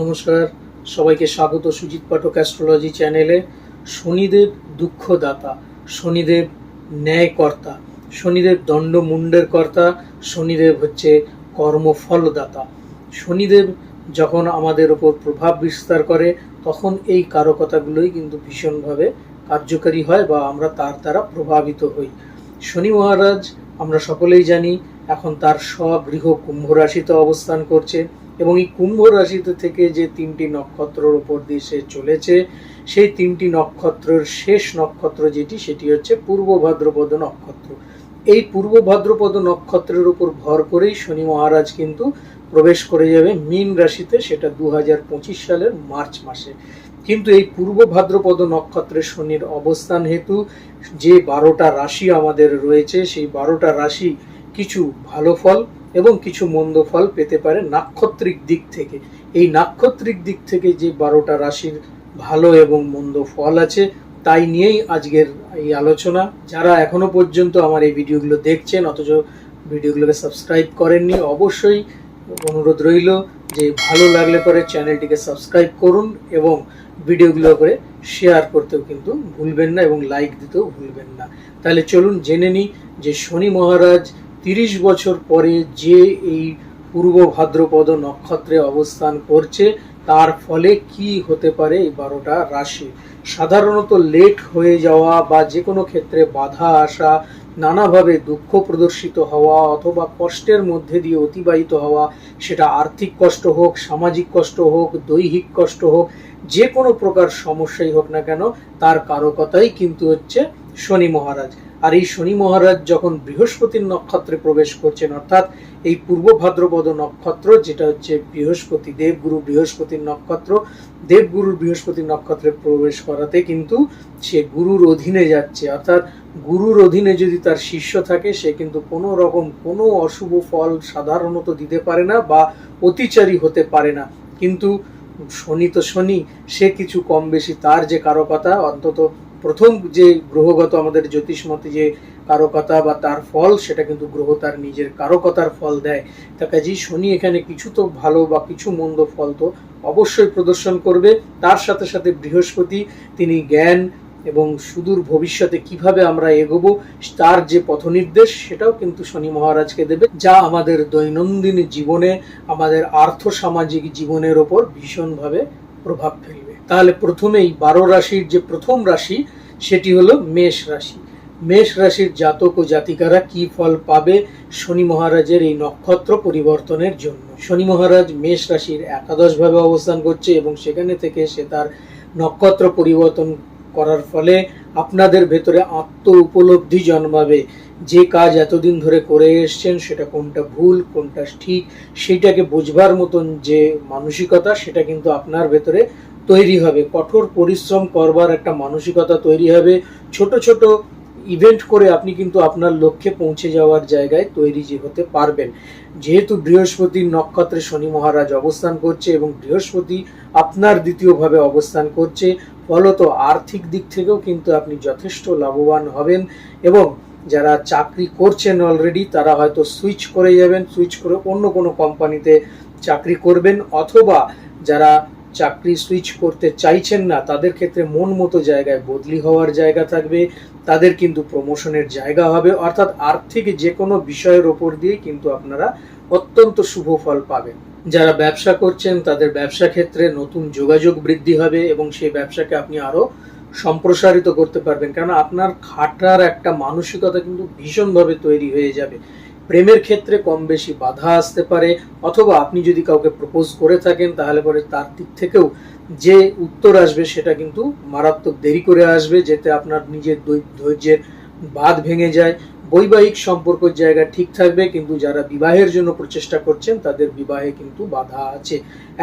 নমস্কার। সবাইকে স্বাগত সুজিত পাঠক অ্যাস্ট্রোলজি চ্যানেলে শনিদেব দুঃখদাতা, শনিদেব ন্যায়কর্তা, শনিদেব দণ্ড মুন্ডের কর্তা, শনিদেব হচ্ছে কর্মফলদাতা। শনিদেব যখন আমাদের ওপর প্রভাব বিস্তার করে, তখন এই কারকতাগুলোই কিন্তু ভীষণভাবে কার্যকারী হয় বা আমরা তার দ্বারা প্রভাবিত হই। শনি মহারাজ, আমরা সকলেই জানি, এখন তার স্বগৃহ কুম্ভ রাশিতে অবস্থান করছে। এবং এই কুম্ভ রাশিতে থেকে যে তিনটি নক্ষত্রের উপর দিয়ে সে চলেছে, সেই তিনটি নক্ষত্রের শেষ নক্ষত্র যেটি, সেটি হচ্ছে পূর্ব ভাদ্রপদ নক্ষত্র। এই পূর্ব ভাদ্রপদ নক্ষত্রের উপর ভর করেই শনি মহারাজ কিন্তু প্রবেশ করে যাবে মীন রাশিতে, সেটা দু সালের মার্চ মাসে। কিন্তু এই পূর্ব ভাদ্রপদ নক্ষত্রে শনির অবস্থান হেতু যে বারোটা রাশি আমাদের রয়েছে, সেই বারোটা রাশি কিছু ভালো ফল এবং কিছু মন্দ ফল পেতে পারে নাক্ষত্রিক দিক থেকে। এই নাক্ষত্রিক দিক থেকে যে বারোটা রাশির ভালো এবং মন্দ ফল আছে, তাই নিয়েই আজকের এই আলোচনা। যারা এখনও পর্যন্ত আমার এই ভিডিওগুলো দেখছেন, অথচ ভিডিওগুলোকে সাবস্ক্রাইব করেননি, অবশ্যই অনুরোধ রইল যে ভালো লাগলে পরে চ্যানেলটিকে সাবস্ক্রাইব করুন এবং ভিডিওগুলো করে শেয়ার করতেও কিন্তু ভুলবেন না এবং লাইক দিতেও ভুলবেন না। তাহলে চলুন জেনে নিই যে শনি মহারাজ তিরিশ বছর পরে যে এই পূর্ব ভাদ্রপদ নক্ষত্রে অবস্থান করছে, তার ফলে কি হতে পারে এই বারোটা রাশি? সাধারণত লেট হয়ে যাওয়া বা যে কোনো ক্ষেত্রে বাধা আসা, নানাভাবে দুঃখ প্রদর্শিত হওয়া অথবা কষ্টের মধ্যে দিয়ে অতিবাহিত হওয়া, সেটা আর্থিক কষ্ট হোক, সামাজিক কষ্ট হোক, দৈহিক কষ্ট হোক, যে কোনো প্রকার সমস্যাই হোক না কেন, তার কারকতাই কিন্তু হচ্ছে শনি মহারাজ। আর এই শনি মহারাজ যখন বৃহস্পতির নক্ষত্রে প্রবেশ করছেন, অর্থাৎ এই পূর্ব ভাদ্রপদ নক্ষত্র, যেটা হচ্ছে বৃহস্পতি দেবগুরু বৃহস্পতির নক্ষত্র, দেবগুরুর বৃহস্পতির নক্ষত্রে প্রবেশ করাতে কিন্তু সে গুরুর অধীনে যাচ্ছে। অর্থাৎ গুরুর অধীনে যদি তার শিষ্য থাকে, সে কিন্তু কোনো রকম কোনো অশুভ ফল সাধারণত দিতে পারে না বা অতিচারী হতে পারে না। কিন্তু শনি তো শনি, সে কিছু কম বেশি তার যে কারকতা অন্তত প্রথম যে গ্রহগত আমাদের জ্যোতিষমতে যে কারকতা বা তার ফল, সেটা কিন্তু গ্রহ তার নিজের কারকতার ফল দেয়। তা কাজেই শনি এখানে কিছু তো ভালো বা কিছু মন্দ ফল তো অবশ্যই প্রদর্শন করবে। তার সাথে সাথে বৃহস্পতি, তিনি জ্ঞান এবং সুদূর ভবিষ্যতে কীভাবে আমরা এগোবো, তার যে পথনির্দেশ, সেটাও কিন্তু শনি মহারাজকে দেবে, যা আমাদের দৈনন্দিন জীবনে, আমাদের আর্থ সামাজিক জীবনের ওপর ভীষণভাবে প্রভাব ফেলবে। তাহলে প্রথমেই বারো রাশির যে প্রথম রাশি, সেটি হলো মেষ রাশি। মেষ রাশির জাতক ও জাতিকারা কি ফল পাবে শনি মহারাজের এই নক্ষত্র পরিবর্তনের জন্য? শনি মহারাজ মেষ রাশির একাদশ ভাবে অবস্থান করছে এবং সেখানে থেকে সে তার নক্ষত্র পরিবর্তন করার ফলে আপনাদের ভেতরে আত্ম উপলব্ধি জন্মাবে। যে কাজ এতদিন ধরে করে এসছেন, সেটা কোনটা ভুল, কোনটা ঠিক, সেইটাকে বোঝবার মতন যে মানসিকতা, সেটা কিন্তু আপনার ভেতরে তৈরি হবে। কঠোর পরিশ্রম করবার একটা মানসিকতা তৈরি হবে। ছোট ছোট ইভেন্ট করে আপনি কিন্তু আপনার লক্ষ্যে পৌঁছে যাওয়ার জায়গায় তৈরি যে হতে পারবেন। যেহেতু বৃহস্পতির নক্ষত্রে শনি মহারাজ অবস্থান করছে এবং বৃহস্পতি আপনার দ্বিতীয়ভাবে অবস্থান করছে, ফলত আর্থিক দিক থেকেও কিন্তু আপনি যথেষ্ট লাভবান হবেন এবং যারা চাকরি করছেন অলরেডি তারা হয়তো সুইচ করে যাবেন সুইচ করে অন্য কোনো কোম্পানিতে চাকরি করবেন অথবা যারা চাকরি সুইচ করতে চাইছেন না, তাদের ক্ষেত্রে মন মতো জায়গায় বদলি হওয়ার জায়গা থাকবে, তাদের কিন্তু প্রমোশনের জায়গা হবে, অর্থাৎ আর্থিক যে কোনো বিষয়ের ওপর দিয়ে কিন্তু আপনারা অত্যন্ত শুভ ফল পাবেন। যারা ব্যবসা করছেন, তাদের ব্যবসা ক্ষেত্রে নতুন যোগাযোগ বৃদ্ধি হবে এবং সেই ব্যবসাকে আপনি আরও সম্প্রসারিত করতে পারবেন। কারণ আপনার খাটার একটা মানসিকতা কিন্তু ভীষণভাবে তৈরি হয়ে যাবে। প্রেমের ক্ষেত্রে কম বেশি বাধা আসতে পারে, অথবা আপনি যদি কাউকে প্রপোজ করে থাকেন, তাহলে পরে তার দিক থেকেও যে উত্তর আসবে সেটা কিন্তু মারাত্মক দেরি করে আসবে, যেতে আপনার নিজের ধৈর্যের বাঁধ ভেঙে যায়। বৈবাহিক সম্পর্কের জায়গা ঠিক থাকবে, কিন্তু যারা বিবাহের জন্য প্রচেষ্টা করছেন, তাদের বিবাহে কিন্তু বাধা আছে।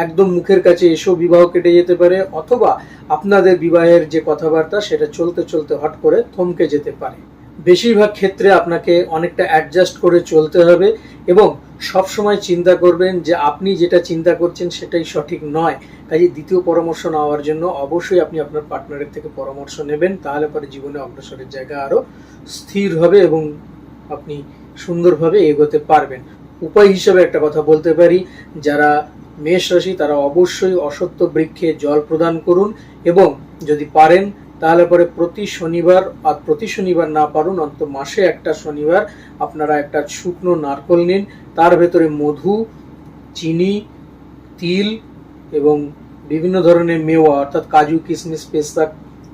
একদম মুখের কাছে এসেও বিবাহ কেটে যেতে পারে, অথবা আপনাদের বিবাহের যে কথাবার্তা, সেটা চলতে চলতে হট করে থমকে যেতে পারে। বেশিরভাগ ক্ষেত্রে আপনাকে অনেকটা অ্যাডজাস্ট করে চলতে হবে এবং সব সময় চিন্তা করবেন যে আপনি যেটা চিন্তা করছেন সেটাই সঠিক নয়। কাজে দ্বিতীয় পরামর্শ নেওয়ার জন্য অবশ্যই আপনি আপনার পার্টনারের থেকে পরামর্শ নেবেন, তাহলে পরে জীবনে অগ্রসরের জায়গা আরও স্থির হবে এবং আপনি সুন্দরভাবে এগোতে পারবেন। উপায় হিসেবে একটা কথা বলতে পারি, যারা মেষ রাশি তারা অবশ্যই অসত্য বৃক্ষে জল প্রদান করুন এবং যদি পারেন তাহলে পরে প্রতি শনিবার আর প্রতি শনিবার না পারুন অন্ত মাসে একটা শনিবার আপনারা একটা শুকনো নারকল নিন। তার ভেতরে মধু, চিনি, তিল এবং বিভিন্ন ধরনের মেওয়া, অর্থাৎ কাজু কিশমিশ পেস্তা,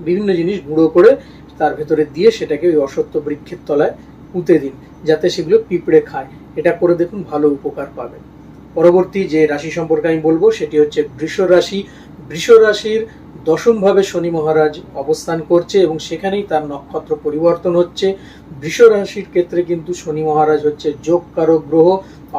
বিভিন্ন জিনিস গুঁড়ো করে তার ভেতরে দিয়ে সেটাকে ওই অসত্য বৃক্ষের তলায় পুঁতে দিন, যাতে সেগুলো পিঁপড়ে খায়। এটা করে দেখুন ভালো উপকার পাবেন পরবর্তী যে রাশি সম্পর্কে আমি বলব, সেটি হচ্ছে বৃষ রাশি বৃষ রাশির দশম ভাবে শনি মহারাজ অবস্থান করছে এবং সেখানেই তার নক্ষত্র পরিবর্তন হচ্ছে। বৃষ রাশির ক্ষেত্রে কিন্তু শনি মহারাজ হচ্ছে যোগকারক গ্রহ।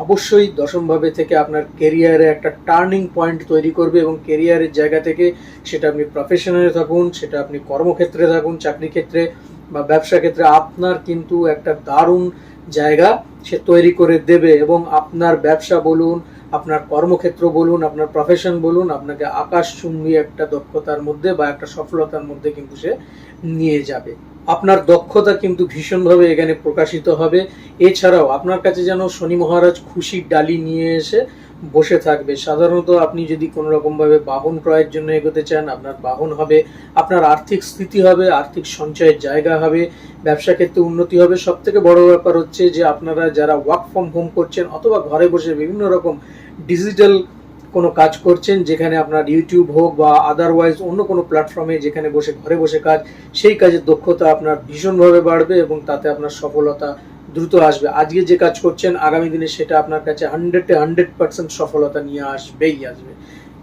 অবশ্যই দশম ভাবে থেকে আপনার কেরিয়ারে একটা টার্নিং পয়েন্ট তৈরি করবে এবং কেরিয়ারের জায়গা থেকে সেটা আপনি প্রফেশনালে থাকুন, সেটা আপনি কর্মক্ষেত্রে থাকুন, চাকরি ক্ষেত্রে বা ব্যবসা ক্ষেত্রে, আপনার কিন্তু একটা দারুণ জায়গা সে তৈরি করে দেবে এবং আপনার ব্যবসা বলুন আপনার কর্মক্ষেত্র বলুন, আপনার প্রফেশন বলুন, আপনাকে আকাশচুম্বী একটা দক্ষতার মধ্যে বা একটা সফলতার মধ্যে কিন্তু সে নিয়ে যাবে। আপনার দক্ষতা কিন্তু ভীষণভাবে এখানে প্রকাশিত হবে। এছাড়াও আপনার কাছে যেন শনি মহারাজ খুশির ডালি নিয়ে এসে বসে থাকবে। সাধারণত আপনি যদি কোনো রকমভাবে বাহন ক্রয়ের জন্য এগোতে চান, আপনার বাহন হবে, আপনার আর্থিক স্থিতি হবে, আর্থিক সঞ্চয়ের জায়গা হবে, ব্যবসা ক্ষেত্রে উন্নতি হবে। সব থেকে বড় ব্যাপার হচ্ছে যে আপনারা যারা ওয়ার্ক ফ্রম হোম করছেন অথবা ঘরে বসে বিভিন্ন রকম ডিজিটাল কোনো কাজ করছেন, যেখানে আপনার ইউটিউব হোক বা আদারওয়াইজ অন্য কোনো প্ল্যাটফর্মে যেখানে বসে, ঘরে বসে কাজ, সেই কাজের দক্ষতা আপনার ভীষণভাবে বাড়বে এবং তাতে আপনার সফলতা দ্রুত আসবে। আজকে যে কাজ করছেন, আগামী দিনে সেটা আপনার কাছে হান্ড্রেডে হান্ড্রেড পার্সেন্ট সফলতা নিয়ে আসবেই আসবে।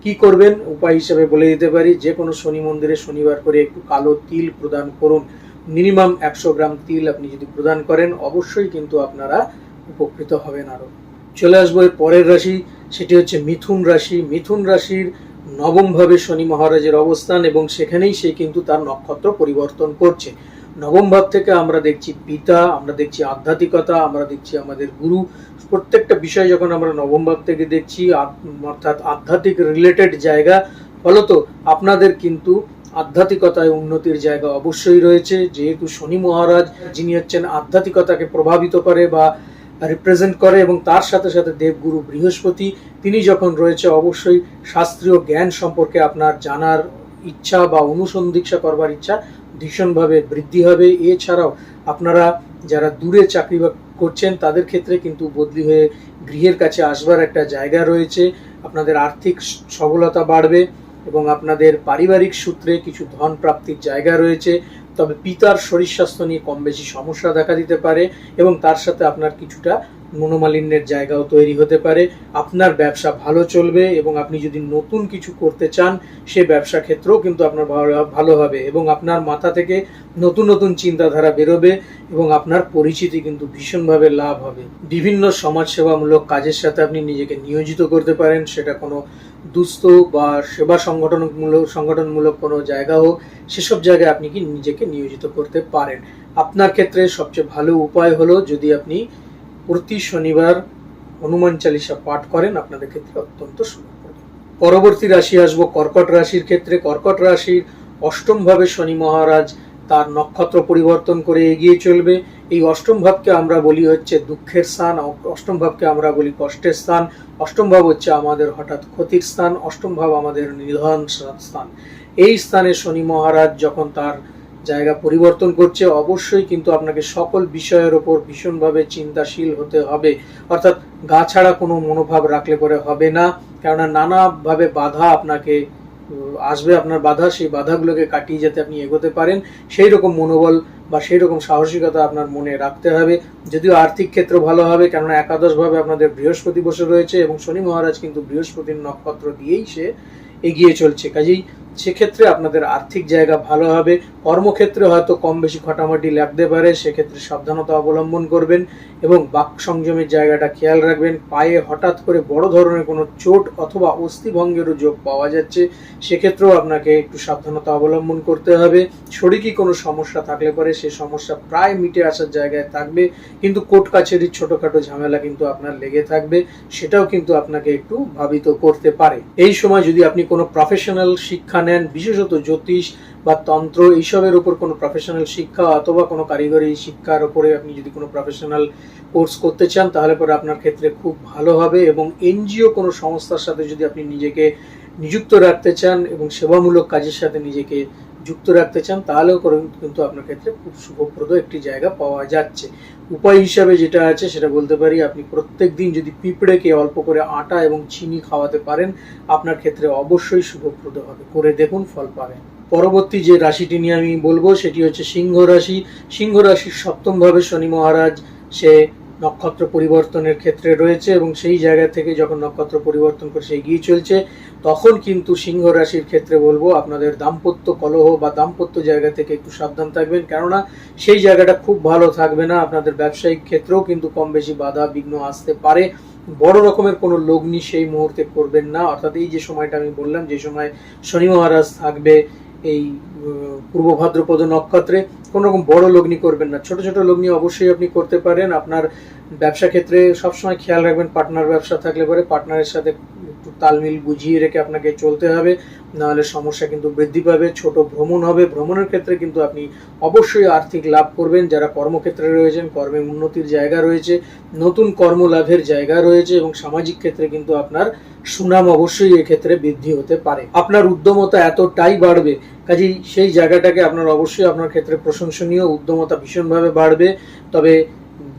কি করবেন? উপায় হিসেবে বলে দিতে পারি, যে কোনো শনি মন্দিরে শনিবার করে একটু কালো তিল প্রদান করুন। মিনিমাম একশো গ্রাম তিল আপনি যদি প্রদান করেন, অবশ্যই কিন্তু আপনারা উপকৃত হবেন আরও চলে আসব এর পরের রাশি। সেটি হচ্ছে মিথুন রাশি। মিথুন রাশির নবম ভাবে শনি মহারাজের অবস্থান এবং সেখানেই সে কিন্তু তার নক্ষত্র পরিবর্তন করছে। নবম ভাব থেকে আমরা দেখছি পিতা, আমরা দেখছি আধ্যাত্মিকতা, আমরা দেখছি আমাদের গুরু। প্রত্যেকটা বিষয় যখন আমরা নবম ভাব থেকে দেখছি অর্থাৎ আধ্যাত্মিক রিলেটেড জায়গা, ফলত আপনাদের কিন্তু আধ্যাত্মিকতায় উন্নতির জায়গা অবশ্যই রয়েছে। যেহেতু শনি মহারাজ, যিনি হচ্ছেন আধ্যাত্মিকতাকে প্রভাবিত করে বা রিপ্রেজেন্ট করে এবং তার সাথে সাথে দেবগুরু বৃহস্পতি, তিনি যখন রয়েছে অবশ্যই শাস্ত্রীয় জ্ঞান সম্পর্কে আপনার জানার ইচ্ছা বা অনুসন্ধিক্ষা করবার ইচ্ছা ভীষণভাবে বৃদ্ধি হবে। এছাড়াও আপনারা যারা দূরে চাকরি করছেন, তাদের ক্ষেত্রে কিন্তু বদলি হয়ে গৃহের কাছে আসবার একটা জায়গা রয়েছে। আপনাদের আর্থিক সবলতা বাড়বে এবং আপনাদের পারিবারিক সূত্রে কিছু ধন প্রাপ্তির জায়গা রয়েছে। তবে পিতার শরীর স্বাস্থ্য নিয়ে কম বেশি সমস্যা দেখা দিতে পারে এবং তার সাথে আপনার কিছুটা মনোমালিন্যের জায়গাও তৈরি হতে পারে। আপনার ব্যবসা ভালো চলবে এবং আপনি যদি নতুন কিছু করতে চান, সে ব্যবসা ক্ষেত্রেও কিন্তু আপনার ভালো- হবে এবং আপনার মাথা থেকে নতুন নতুন চিন্তাধারা বেরোবে এবং আপনার পরিচিতি কিন্তু ভীষণভাবে লাভ হবে। বিভিন্ন সমাজসেবামূলক কাজের সাথে আপনি নিজেকে নিয়োজিত করতে পারেন, সেটা কোনো দুস্থ বা সেবা সংগঠনমূলক সংগঠনমূলক কোনো জায়গা হোক, সেসব জায়গায় আপনি কি নিজেকে নিয়োজিত করতে পারেন? আপনার ক্ষেত্রে সবচেয়ে ভালো উপায় হলো যদি আপনি প্রতি শনিবার হনুমান চালিসা পাঠ করেন, আপনাদের ক্ষেত্রে অত্যন্ত শুভ পরবর্তী রাশি আসব, কর্কট রাশির ক্ষেত্রে। কর্কট রাশির অষ্টম ভাবে শনি মহারাজ তার নক্ষত্র পরিবর্তন করে এগিয়ে চলবে। এই অষ্টম ভাবকে আমরা বলি হচ্ছে দুঃখের স্থান, অষ্টম ভাবকে আমরা বলি কষ্টের স্থান, অষ্টম ভাব হচ্ছে আমাদের হঠাৎ ক্ষতির স্থান, অষ্টম ভাব আমাদের নিধন স্থান। এই স্থানে শনি মহারাজ যখন তার জায়গা পরিবর্তন করছে, অবশ্যই কিন্তু আপনাকে সকল বিষয়ের ওপর ভীষণভাবে চিন্তাশীল হতে হবে। অর্থাৎ গা ছাড়া কোনো মনোভাব রাখলে পরে হবে না, কেননা নানাভাবে বাধা আপনাকে আসবে আপনার বাধা, সেই বাধাগুলোকে কাটিয়ে যাতে আপনি এগোতে পারেন, সেই রকম মনোবল বা সেই রকম সাহসিকতা আপনার মনে রাখতে হবে। যদিও আর্থিক ক্ষেত্র ভালো হবে, কেননা একাদশভাবে আপনাদের বৃহস্পতি বসে রয়েছে এবং শনি মহারাজ কিন্তু বৃহস্পতির নক্ষত্র দিয়েই সে এগিয়ে চলছে। কাজেই সেক্ষেত্রে আপনাদের আর্থিক জায়গা ভালো হবে। কর্মক্ষেত্রে হয়তো কম বেশি খটামাটি লাগতে পারে, সেক্ষেত্রে সাবধানতা অবলম্বন করবেন এবং বাক সংযমের জায়গাটা খেয়াল রাখবেন। পায়ে হঠাৎ করে বড় ধরনের কোনো চোট অথবা অস্থিভঙ্গেরও যোগ পাওয়া যাচ্ছে, সেক্ষেত্রেও আপনাকে একটু সাবধানতা অবলম্বন করতে হবে। শরীরী কোনো সমস্যা থাকলে পরে সেই সমস্যা প্রায় মিটে আসার জায়গায় থাকবে। কিন্তু কোর্ট কাছারির ছোটোখাটো ঝামেলা কিন্তু আপনার লেগে থাকবে, সেটাও কিন্তু আপনাকে একটু ভাবিত করতে পারে। এই সময় যদি আপনি কোনো প্রফেশনাল শিক্ষা নেন বিশেষত জ্যোতিষ বা তন্ত্র এইসবের উপর কোনো প্রফেশনাল শিক্ষা অথবা কোনো কারিগরি শিক্ষার উপরে আপনি যদি কোনো প্রফেশনাল কোর্স করতে চান, তাহলে পরে আপনার ক্ষেত্রে খুব ভালো হবে এবং এনজিও কোনো সংস্থার সাথে যদি আপনি নিজেকে নিযুক্ত রাখতে চান এবং সেবামূলক কাজের সাথে নিজেকে যুক্ত রাখতে চান, তাহলেও কিন্তু আপনার ক্ষেত্রে খুব শুভপ্রদ একটি জায়গা পাওয়া যাচ্ছে। উপায় হিসাবে যেটা আছে সেটা বলতে পারি, আপনি প্রত্যেক দিন যদি পিঁপড়েকে অল্প করে আটা এবং চিনি খাওয়াতে পারেন, আপনার ক্ষেত্রে অবশ্যই শুভপ্রদ হবে। করে দেখুন, ফল পাবেন। পরবর্তী যে রাশিটি নিয়ে আমি বলব, সেটি হচ্ছে সিংহ রাশি। সিংহ রাশির সপ্তম ভাবে শনি মহারাজ, সে নক্ষত্র পরিবর্তনের ক্ষেত্রে রয়েছে এবং সেই জায়গা থেকে যখন নক্ষত্র পরিবর্তন করে সে এগিয়ে চলছে, তখন কিন্তু সিংহ রাশির ক্ষেত্রে বলব আপনাদের দাম্পত্য কলহ বা দাম্পত্য জায়গা থেকে একটু সাবধান থাকবেন। কেননা সেই জায়গাটা খুব ভালো থাকবে না। আপনাদের ব্যবসায়িক ক্ষেত্রেও কিন্তু কম বেশি বাধা বিঘ্ন আসতে পারে। বড় রকমের কোনো লগ্নি সেই মুহূর্তে করবেন না। অর্থাৎ এই যে সময়টা আমি বললাম, যে সময় শনি মহারাজ থাকবে, এই পূর্ব ভাদ্রপদ নক্ষত্রে কোনো রকম বড় লগ্নি করবেন না। ছোট ছোট লগ্নি অবশ্যই আপনি করতে পারেন। আপনার ব্যবসা ক্ষেত্রে সবসময় খেয়াল রাখবেন, পার্টনার ব্যবসা থাকলে পরে পার্টনারের সাথে একটু তালমিল বুঝিয়ে রেখে আপনাকে চলতে হবে। নাহলে সমস্যা কিন্তু বৃদ্ধি পাবে, ছোট ভ্রমণ হবে। ভ্রমণের ক্ষেত্রে কিন্তু আপনি অবশ্যই আর্থিক লাভ করবেন। যারা কর্মক্ষেত্রে রয়েছেন, কর্মে উন্নতির জায়গা রয়েছে, নতুন কর্ম লাভের জায়গা রয়েছে এবং সামাজিক ক্ষেত্রে কিন্তু আপনার সুনাম অবশ্যই এক্ষেত্রে বৃদ্ধি হতে পারে। আপনার উদ্যমতা এতটাই বাড়বে কাজেই সেই জায়গাটাকে আপনার অবশ্যই আপনার ক্ষেত্রে প্রশংসনীয়, উদ্যমতা ভীষণভাবে বাড়বে। তবে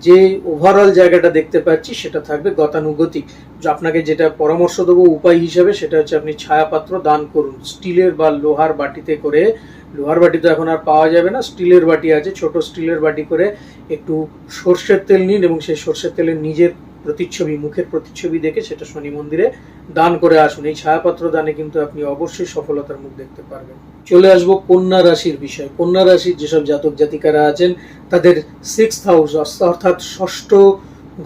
যে ওভারঅল জায়গাটা দেখতে পাচ্ছি, সেটা থাকবে গতানুগতিক। আপনাকে যেটা পরামর্শ দেবো উপায় হিসাবে, সেটা হচ্ছে আপনি ছায়াপাত্র দান করুন। স্টিলের বা লোহার বাটিতে করে, লোহার বাটি তো এখন আর পাওয়া যাবে না, স্টিলের বাটি আছে, ছোট স্টিলের বাটি করে একটু সর্ষের তেল নিন এবং সেই সর্ষের তেলের নিজের প্রতিচ্ছবি, মুখের প্রতিচ্ছবি দেখে সেটা শনি মন্দিরে দান করে আসুন। এই ছায়াপত্র দানে কিন্তু আপনি অবশ্যই সফলতার মুখ দেখতে পারবেন। চলে আসব কন্যা রাশির বিষয়। কন্যা রাশির যেসব জাতক জাতিকারা আছেন, তাদের সিক্স হাউস অর্থাৎ ষষ্ঠ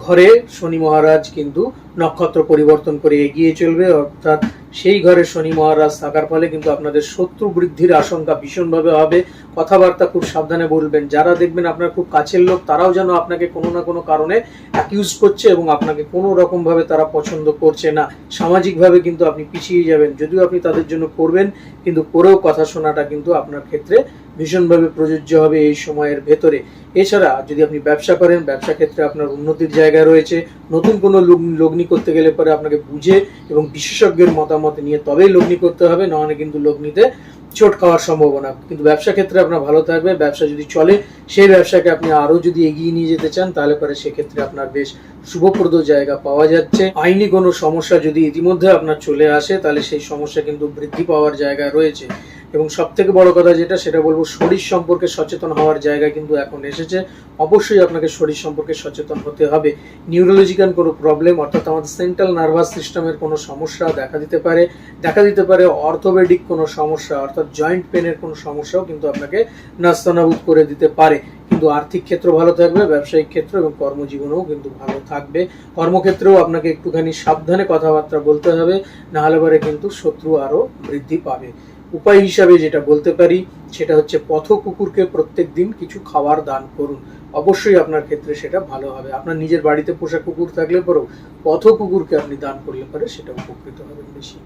ঘরে শনি মহারাজ কিন্তু নক্ষত্র পরিবর্তন করে এগিয়ে চলবে। অর্থাৎ সেই ঘরে শনি মহারাজ থাকার ফলে কিন্তু আপনাদের শত্রু বৃদ্ধির আশঙ্কা ভীষণভাবে হবে। কথাবার্তা খুব সাবধানে বলবেন। যারা দেখবেন আপনার খুব কাছের লোক, তারাও যেন আপনাকে কোনো না কোনো কারণে অ্যাকিউজ করছে এবং আপনাকে কোনো রকম ভাবে তারা পছন্দ করছে না। সামাজিকভাবে কিন্তু আপনি পিছিয়ে যাবেন, যদিও আপনি তাদের জন্য করবেন, কিন্তু করেও কথা শোনাটা কিন্তু আপনার ক্ষেত্রে ভীষণভাবে প্রযোজ্য হবে এই সময়ের ভেতরে। এছাড়া যদি আপনি ব্যবসা করেন, ব্যবসা ক্ষেত্রে আপনার উন্নতির জায়গা রয়েছে। নতুন কোনো লগ- লগ্নি করতে গেলে পরে আপনাকে বুঝে এবং বিশেষজ্ঞের মতামত নিয়ে তবেই লগ্নি করতে হবে না নাহলে কিন্তু লগ্নিতে চোট খাওয়ার সম্ভাবনা। কিন্তু ব্যবসা ক্ষেত্রে আপনার ভালো থাকবে, ব্যবসা যদি চলে, সেই ব্যবসাকে আপনি আরও যদি এগিয়ে নিয়ে যেতে চান, তাহলে পরে সেক্ষেত্রে আপনার বেশ শুভপ্রদ জায়গা পাওয়া যাচ্ছে। আইনি কোনো সমস্যা যদি ইতিমধ্যে আপনার চলে আসে, তাহলে সেই সমস্যা কিন্তু বৃদ্ধি পাওয়ার জায়গা রয়েছে। এবং সব থেকে বড় কথা যেটা, সেটা বলব, শরীর সম্পর্কে সচেতন হওয়ার জায়গা কিন্তু এখন এসেছে। অবশ্যই আপনাকে শরীর সম্পর্কে সচেতন হতে হবে। নিউরোলজিক্যাল কোনো প্রবলেম, অর্থাৎ আমাদের সেন্ট্রাল নার্ভাস সিস্টেমের কোনো সমস্যা দেখা দিতে পারে। দেখা দিতে পারে অর্থোপেডিক কোনো সমস্যা, অর্থাৎ জয়েন্ট পেনের কোনো সমস্যাও কিন্তু আপনাকে নাস্তানাবুদ করে দিতে পারে। কিন্তু আর্থিক ক্ষেত্র ভালো থাকবে, ব্যবসায়িক ক্ষেত্র এবং কর্মজীবনেও কিন্তু ভালো থাকবে। কর্মক্ষেত্রেও আপনাকে একটুখানি সাবধানে কথাবার্তা বলতে হবে না হলে পরে কিন্তু শত্রু আরও বৃদ্ধি পাবে। উপায় হিসাবে যেটা বলতে পারি, সেটা হচ্ছে পথ কুকুরকে প্রত্যেক দিন কিছু খাবার দান করুন। অবশ্যই আপনার ক্ষেত্রে সেটা ভালো হবে। আপনার নিজের বাড়িতে পোষা কুকুর থাকলে পরেও পথ কুকুরকে আপনি দান করলে পরে সেটা উপকৃত হবেন বেশি।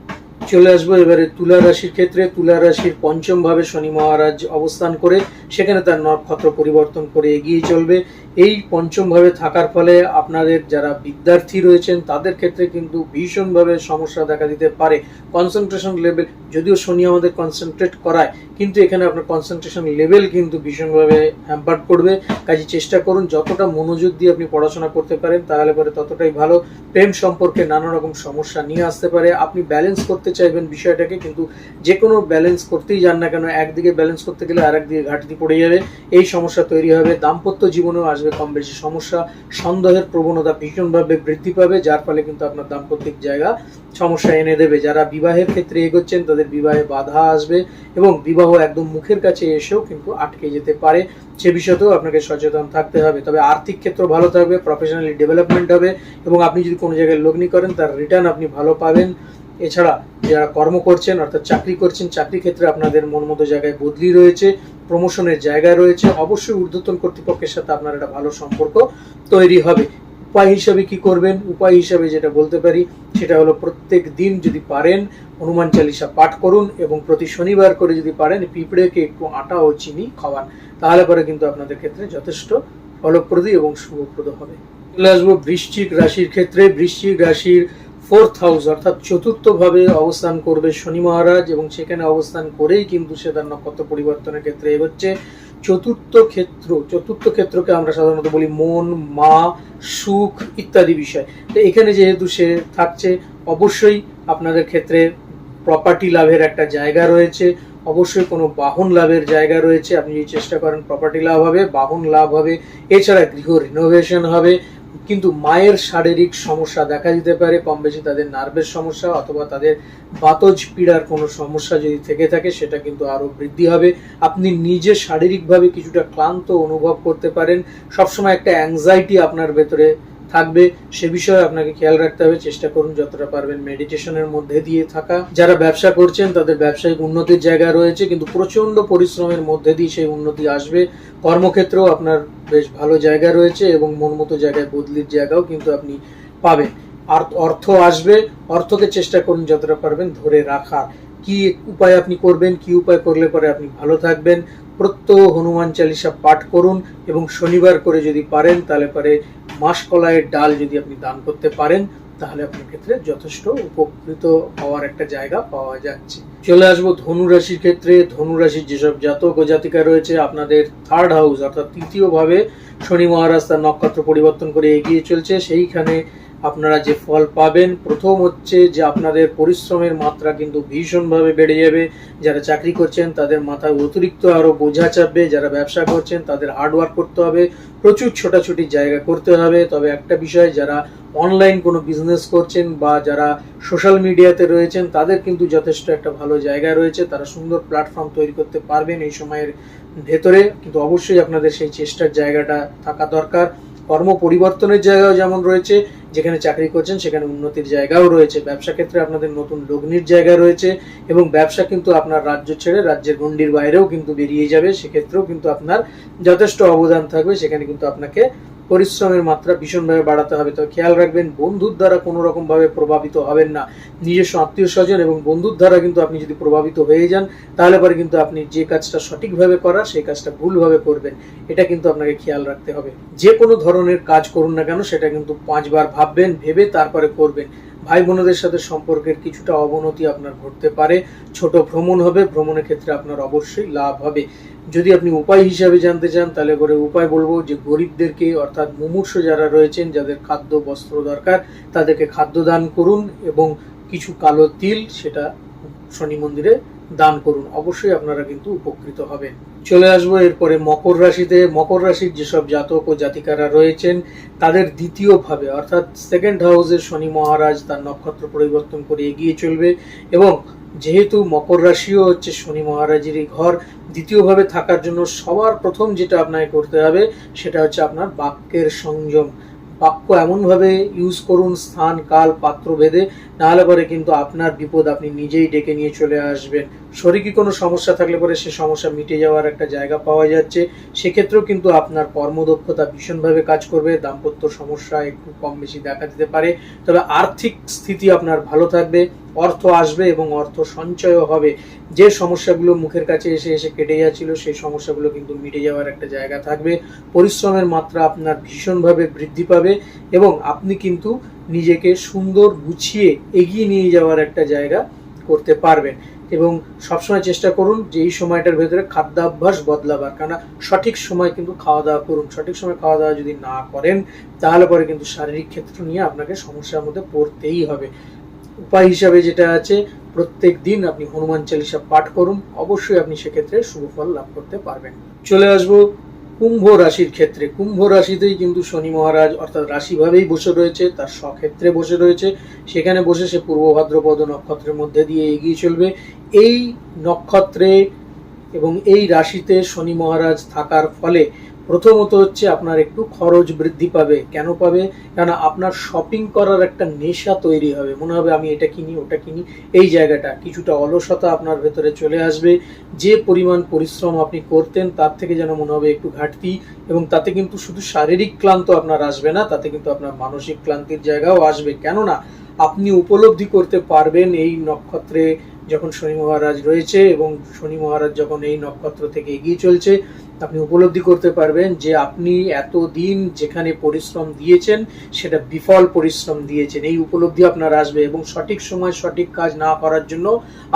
চলে আসব এবারে তুলা রাশির ক্ষেত্রে। তুলা রাশির পঞ্চম ভাবে শনি মহারাজ অবস্থান করে, সেখানে তার নক্ষত্র পরিবর্তন করে এগিয়ে চলবে। এই পঞ্চম ভাবে থাকার ফলে আপনাদের যারা বিদ্যার্থী রয়েছেন, তাদের ক্ষেত্রে কিন্তু ভীষণভাবে সমস্যা দেখা দিতে পারে। কনসেন্ট্রেশন লেভেল যদিও শনি আমাদের কনসেন্ট্রেট করায়, কিন্তু এখানে আপনার কনসেন্ট্রেশন লেভেল কিন্তু ভীষণভাবে হ্যাম্পার্ড করবে। কাজে চেষ্টা করুন, যতটা মনোযোগ দিয়ে আপনি পড়াশোনা করতে পারেন, তাহলে পরে ততটাই ভালো। প্রেম সম্পর্কে নানা রকম সমস্যা নিয়ে আসতে পারে। আপনি ব্যালেন্স করতে চাইবেন বিষয়টাকে, কিন্তু যে কোনো ব্যালেন্স করতেই যান না কেন, একদিকে ব্যালেন্স করতে গেলে আর একদিকে ঘাটতি পড়ে যাবে। এই সমস্যা তৈরি হবে, দাম্পত্য জীবনেও আসবে কম বেশি সমস্যা, সন্দেহের প্রবণতা ভীষণভাবে বৃদ্ধি পাবে, যার ফলে কিন্তু আপনার দাম্পত্যিক জায়গা সমস্যা এনে দেবে। যারা বিবাহের ক্ষেত্রে এগোচ্ছেন, তাদের বিবাহে বাধা আসবে এবং বিবাহ একদম মুখের কাছে এসেও কিন্তু আটকে যেতে পারে। সে বিষয়তেও আপনাকে সচেতন থাকতে হবে। তবে আর্থিক ক্ষেত্র ভালো থাকবে প্রফেশনালি ডেভেলপমেন্ট হবে এবং আপনি যদি কোনো জায়গায় লগ্নি করেন, তার রিটার্ন আপনি ভালো পাবেন। এছাড়া যারা কর্ম করছেন, অর্থাৎ চাকরি করছেন, চাকরি ক্ষেত্রে আপনাদের মন মতো জায়গায় বদলি রয়েছে প্রমোশনের জায়গা রয়েছে, অবশ্যই ঊর্ধ্বতন কর্তৃপক্ষের সাথে আপনার একটা ভালো সম্পর্ক তৈরি হবে। উপায় হিসাবে কি করবেন? উপায় হিসাবে যেটা বলতে পারি, সেটা হলো প্রত্যেক দিন যদি পারেন, হনুমান চালিসা পাঠ করুন এবং প্রতি শনিবার করে যদি পারেন, পিঁপড়েকে একটু আটা ও চিনি খাওয়ান। তাহলে পরে কিন্তু আপনাদের ক্ষেত্রে যথেষ্ট ফলপ্রদী এবং শুভপ্রদ হবে। চলে আসব বৃশ্চিক রাশির ক্ষেত্রে। বৃশ্চিক রাশির ফোর্থ হাউস, অর্থাৎ চতুর্থভাবে অবস্থান করবে শনি মহারাজ এবং সেখানে অবস্থান করেই কিন্তু সে তার নক্ষত্র পরিবর্তনের ক্ষেত্রে এগোচ্ছে। চতুর্থ ক্ষেত্র, চতুর্থ ক্ষেত্রকে আমরা সাধারণত বলি মন, মা, সুখ ইত্যাদি বিষয়। তো এখানে যেহেতু সে থাকছে, অবশ্যই আপনাদের ক্ষেত্রে প্রপার্টি লাভের একটা জায়গা রয়েছে, অবশ্যই কোনো বাহন লাভের জায়গা রয়েছে। আপনি যদি চেষ্টা করেন প্রপার্টি লাভ হবে, বাহন লাভ হবে, এছাড়া গৃহ রিনোভেশন হবে। কিন্তু মায়ের শারীরিক সমস্যা দেখা দিতে পারে, কম বেশি তাদের নার্ভের সমস্যা অথবা তাদের বাতজ পীড়ার কোনো সমস্যা যদি থেকে থাকে, সেটা কিন্তু আরও বৃদ্ধি হবে। আপনি নিজে শারীরিকভাবে কিছুটা ক্লান্ত অনুভব করতে পারেন। সবসময় একটা অ্যাংজাইটি আপনার ভেতরে থাকবে, সে বিষয়ে আপনাকে খেয়াল রাখতে হবে। চেষ্টা করুন যতটা পারবেন মেডিটেশনের মধ্যে দিয়ে থাকা। যারা ব্যবসা করছেন, তাদের ব্যবসায়িক উন্নতির জায়গা রয়েছে, কিন্তু প্রচণ্ড পরিশ্রমের মধ্যে দিয়ে সেই উন্নতি আসবে। কর্মক্ষেত্রেও আপনার বেশ ভালো জায়গা রয়েছে এবং মন মতো জায়গায় বদলির জায়গাও কিন্তু আপনি পাবেন। অর্থ আসবে। অর্থকে চেষ্টা করুন যতটা পারবেন ধরে রাখার। কি উপায় আপনি করবেন, কি উপায় করলে পরে আপনি ভালো থাকবেন, প্রত্যহ হনুমান চালিসা পাঠ করুন এবং শনিবার করে যদি পারেন, তাহলে পরে মাসকলাইয়ের ডাল যদি আপনি দান করতে পারেন, তাহলে আপনার ক্ষেত্রে যথেষ্ট উপকৃত হওয়ার একটা জায়গা পাওয়া যাচ্ছে। চলে আসব ধনু রাশির ক্ষেত্রে। ধনু রাশির যেসব জাতক ও জাতিকা রয়েছে, আপনাদের থার্ড হাউস অর্থাৎ তৃতীয় ভাবে শনি মহারাজ তার নক্ষত্র পরিবর্তন করে এগিয়ে চলছে। সেইখানে আপনারা যে ফল পাবেন, প্রথম হচ্ছে যে আপনাদের পরিশ্রমের মাত্রা কিন্তু ভীষণভাবে বেড়ে যাবে। যারা চাকরি করছেন, তাদের মাথায় অতিরিক্ত আরও বোঝা চাপবে। যারা ব্যবসা করছেন, তাদের হার্ডওয়ার্ক করতে হবে। প্রচুর ছোটাছুটি জায়গা করতে হবে। তবে একটা বিষয়, যারা অনলাইন কোনো বিজনেস করছেন বা যারা সোশ্যাল মিডিয়াতে রয়েছেন, তাদের কিন্তু যথেষ্ট একটা ভালো জায়গা রয়েছে, তারা সুন্দর প্ল্যাটফর্ম তৈরি করতে পারবেন এই সময়ের ভেতরে। কিন্তু অবশ্যই আপনাদের সেই চেষ্টার জায়গাটা থাকা দরকার। কর্ম পরিবর্তনের জায়গাও যেমন রয়েছে, যেখানে চাকরি করছেন সেখানে উন্নতির জায়গাও রয়েছে। ব্যবসা ক্ষেত্রে আপনাদের নতুন লগ্নির জায়গা রয়েছে এবং ব্যবসা কিন্তু আপনার রাজ্য ছেড়ে রাজ্যের গণ্ডির বাইরেও কিন্তু বেরিয়ে যাবে। সেক্ষেত্রেও কিন্তু আপনার যথেষ্ট অবদান থাকবে। সেখানে কিন্তু আপনাকে পরিশ্রমের মাত্রা ভীষণভাবে বাড়াতে হবে। তবে খেয়াল রাখবেন, বন্ধুর দ্বারা কোনো রকম ভাবে প্রভাবিত হবেন না। নিজস্ব আত্মীয় স্বজন এবং বন্ধুর দ্বারা কিন্তু আপনি যদি প্রভাবিত হয়ে যান, তাহলে পরে কিন্তু আপনি যে কাজটা সঠিকভাবে করার সেই কাজটা ভুলভাবে করবেন। এটা কিন্তু আপনাকে খেয়াল রাখতে হবে। যে কোনো ধরনের কাজ করুন না কেন, সেটা কিন্তু পাঁচবার ভাববেন, ভেবে তারপরে করবেন। ভাই বোনদের সাথে সম্পর্কের কিছুটা অবনতি আপনার ঘটতে পারে। ছোট ভ্রমণ হবে, ভ্রমণের ক্ষেত্রে আপনার অবশ্যই লাভ হবে। যদি আপনি উপায় হিসাবে জানতে চান, তাহলে করে উপায় বলব যে গরিবদেরকে, অর্থাৎ মুমূর্ষ যারা রয়েছেন, যাদের খাদ্য, বস্ত্র দরকার, তাদেরকে খাদ্য দান করুন এবং কিছু কালো তিল সেটা শনি মন্দিরে দান করুন। অবশ্যই আপনারা কিন্তু উপকৃত হবেন। চলে আসব এরপরে মকর রাশিতে। মকর রাশির যেসব জাতক ও জাতিকারা রয়েছেন, তাদের দ্বিতীয় ভাবে, অর্থাৎ সেকেন্ড হাউসে শনি মহারাজ তার নক্ষত্র পরিবর্তন করে এগিয়ে চলবে এবং যেহেতু মকর রাশিও হচ্ছে শনি মহারাজেরই ঘর, দ্বিতীয়ভাবে থাকার জন্য সবার প্রথম যেটা আপনাকে করতে হবে সেটা হচ্ছে আপনার বাক্যের সংযম। বাক্য এমনভাবে ইউজ করুন, স্থান, কাল পাত্র ভেদে নাহলে পরে কিন্তু আপনার বিপদ আপনি নিজেই ডেকে নিয়ে চলে আসবেন। শরীরে কোনো সমস্যা থাকলে পরে সে সমস্যা মিটে যাওয়ার একটা জায়গা পাওয়া যাচ্ছে। সেক্ষেত্রেও কিন্তু আপনার কর্মদক্ষতা ভীষণভাবে কাজ করবে, দাম্পত্য সমস্যা একটু কম বেশি দেখা দিতে পারে। তবে আর্থিক স্থিতি আপনার ভালো থাকবে, অর্থ আসবে এবং অর্থ সঞ্চয়ও হবে। যে সমস্যাগুলো মুখের কাছে এসে এসে কেটে যাচ্ছিল, সেই সমস্যাগুলো কিন্তু মিটে যাওয়ার একটা জায়গা থাকবে। পরিশ্রমের মাত্রা আপনার ভীষণভাবে বৃদ্ধি পাবে এবং আপনি কিন্তু নিজেকে সুন্দর গুছিয়ে এগিয়ে নিয়ে যাওয়ার একটা জায়গা করতে পারবেন। এবং সবসময় চেষ্টা করুন যে এই সময়টার ভেতরে খাদ্যাভ্যাস বদলাবার। কেননা সঠিক সময় কিন্তু খাওয়া দাওয়া করুন, সঠিক সময় খাওয়া দাওয়া যদি না করেন, তাহলে পরে কিন্তু শারীরিক ক্ষেত্র নিয়ে আপনাকে সমস্যার মধ্যে পড়তেই হবে। উপায় হিসাবে যেটা আছে, প্রত্যেক দিন আপনি হনুমান চালিসা পাঠ করুন, অবশ্যই আপনি সেক্ষেত্রে শুভ ফল লাভ করতে পারবেন। চলে আসব কুম্ভ রাশির ক্ষেত্রে। কুম্ভ রাশিতেই কিন্তু শনি মহারাজ অর্থাৎ রাশিভাবেই বসে রয়েছে, তার স্বক্ষেত্রে বসে রয়েছে। সেখানে বসে সে পূর্ব ভাদ্রপদ নক্ষত্রের মধ্যে দিয়ে এগিয়ে চলবে। এই নক্ষত্রে এবং এই রাশিতে শনি মহারাজ থাকার ফলে প্রথমত হচ্ছে আপনার একটু খরচ বৃদ্ধি পাবে। কেন পাবে? কেন আপনার শপিং করার একটা নেশা তৈরি হবে। মনে হবে আমি এটা কিনি, ওটা কিনি। এই জায়গাটা কিছুটা অলসতা আপনার ভেতরে চলে আসবে। যে পরিমাণ পরিশ্রম আপনি করতেন তার থেকে যেন মনে হবে একটু ঘাটতি এবং তাতে কিন্তু শুধু শারীরিক ক্লান্ত আপনার আসবে না, তাতে কিন্তু আপনার মানসিক ক্লান্তির জায়গাও আসবে। কেননা আপনি উপলব্ধি করতে পারবেন এই নক্ষত্রে যখন শনি মহারাজ রয়েছে এবং শনি মহারাজ যখন এই নক্ষত্র থেকে এগিয়ে চলছে, আপনি উপলব্ধি করতে পারবেন যে আপনি এতদিন যেখানে পরিশ্রম দিয়েছেন, সেটা বিফল পরিশ্রম দিয়েছেন। এই উপলব্ধি আপনার আসবে এবং সঠিক সময় সঠিক কাজ না করার জন্য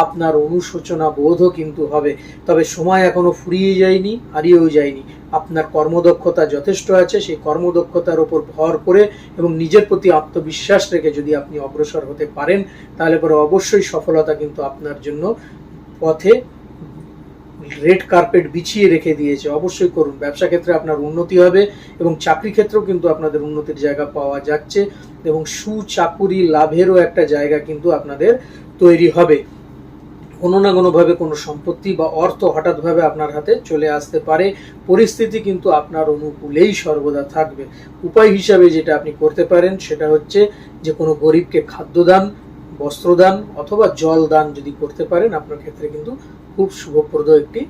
আপনার অনুশোচনা বোধও কিন্তু হবে। তবে সময় এখনও ফুরিয়ে যায়নি, হারিয়েও যায়নি। আপনার কর্মদক্ষতা যথেষ্ট আছে, সেই কর্মদক্ষতার উপর ভর করে এবং নিজের প্রতি আত্মবিশ্বাস রেখে যদি আপনি অগ্রসর হতে পারেন, তাহলে পরে অবশ্যই সফলতা কিন্তু আপনার জন্য পথে রেড কার্পেট বিছিয়ে রেখে দিয়েছে। অবশ্যই করুন। ব্যবসা ক্ষেত্রে আপনার উন্নতি হবে এবং চাকরি ক্ষেত্রেও কিন্তু আপনাদের উন্নতির জায়গা পাওয়া যাচ্ছে এবং সুচাকুরি লাভেরও একটা জায়গা কিন্তু আপনাদের তৈরি হবে। কোনো না কোনোভাবে কোনো সম্পত্তি বা অর্থ হঠাৎভাবে আপনার হাতে চলে আসতে পারে, পরিস্থিতি কিন্তু আপনার অনুকূলেই সর্বদা থাকবে। উপায় হিসাবে যেটা আপনি করতে পারেন সেটা হচ্ছে যে কোনো গরিবকে খাদ্যদান, বস্ত্রদান অথবা জল দান যদি করতে পারেন, আপনার ক্ষেত্রে কিন্তু খুব শুভপ্রদ একটি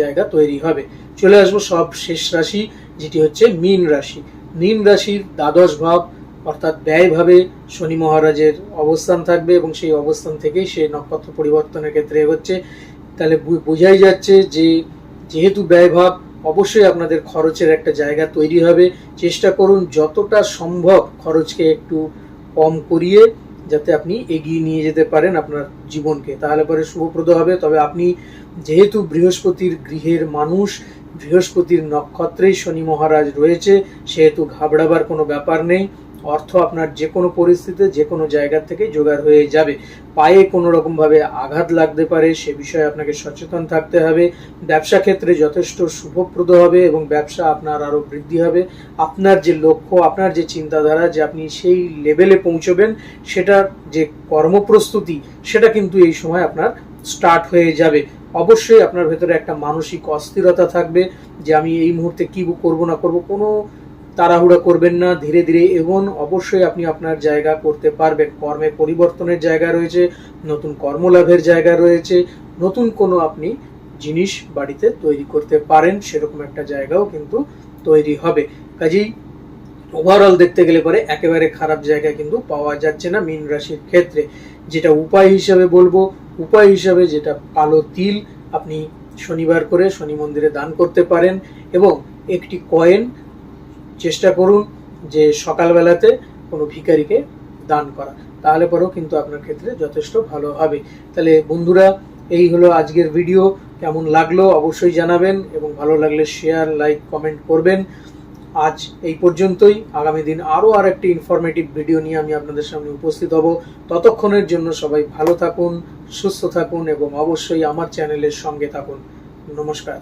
জায়গা তৈরি হবে। চলে আসব সব শেষ রাশি, যেটি হচ্ছে মীন রাশি। মীন রাশির দ্বাদশ ভাব অর্থাৎ ব্যয়ভাবে শনি মহারাজের অবস্থান থাকবে এবং সেই অবস্থান থেকেই সে নক্ষত্র পরিবর্তনের ক্ষেত্রে এগোচ্ছে। তাহলে বোঝাই যাচ্ছে যে যেহেতু ব্যয়ভাব, অবশ্যই আপনাদের খরচের একটা জায়গা তৈরি হবে। চেষ্টা করুন যতটা সম্ভব খরচকে একটু কম করিয়ে যাতে আপনি এগিয়ে নিয়ে যেতে পারেন আপনার জীবনকে। তাহলে পরে শুভপ্রদ হবে। তবে আপনি যেহেতু বৃহস্পতির গৃহের মানুষ, বৃহস্পতির নক্ষত্রেই শনি মহারাজ রয়েছে, সেহেতু ঘাবড়াবার কোনো ব্যাপার নেই। অর্থ আপনার যে কোনো পরিস্থিতিতে, যে কোনো জায়গা থেকে জোগাড় হয়ে যাবে। পায়ে কোনো রকমভাবে আঘাত লাগতে পারে, সে বিষয়ে আপনাকে সচেতন থাকতে হবে। ব্যবসা ক্ষেত্রে যথেষ্ট শুভপ্রদ হবে এবং ব্যবসা আপনার আরও বৃদ্ধি হবে। আপনার যে লক্ষ্য, আপনার যে চিন্তাধারা যে আপনি সেই লেভেলে পৌঁছবেন সেটার যে কর্মপ্রস্তুতি, সেটা কিন্তু এই সময় আপনার স্টার্ট হয়ে যাবে। অবশ্যই আপনার ভেতরে একটা মানসিক অস্থিরতা থাকবে যে আমি এই মুহূর্তে কি করব না করব, কোনো তাড়াহুড়া করবেন না, ধীরে ধীরে এবং অবশ্যই আপনি আপনার জায়গা করতে পারবেন। কর্মে পরিবর্তনের জায়গা রয়েছে, নতুন কর্মলাভের জায়গা রয়েছে, নতুন কোনো আপনি জিনিস বাড়িতে তৈরি করতে পারেন, সেরকম একটা জায়গাও কিন্তু তৈরি হবে। কাজেই ওভারঅল দেখতে গেলে পরে একেবারে খারাপ জায়গা কিন্তু পাওয়া যাচ্ছে না মীন রাশির ক্ষেত্রে। যেটা উপায় হিসাবে বলব, উপায় হিসাবে যেটা কালো তিল, আপনি শনিবার করে শনি মন্দিরে দান করতে পারেন এবং একটি কয়েন চেষ্টা করুন যে সকালবেলাতে কোনো ভিখারিকে দান করা। তাহলে পরেও কিন্তু আপনার ক্ষেত্রে যথেষ্ট ভালো হবে। তাহলে বন্ধুরা, এই হলো আজকের ভিডিও। কেমন লাগল অবশ্যই জানাবেন এবং ভালো লাগলে শেয়ার লাইক কমেন্ট করবেন। আজ এই পর্যন্তই। আগামী দিন আরও আর একটি ইনফরমেটিভ ভিডিও নিয়ে আমি আপনাদের সামনে উপস্থিত হব। ততক্ষণের জন্য সবাই ভালো থাকুন, সুস্থ থাকুন এবং অবশ্যই আমার চ্যানেলের সঙ্গে থাকুন। নমস্কার।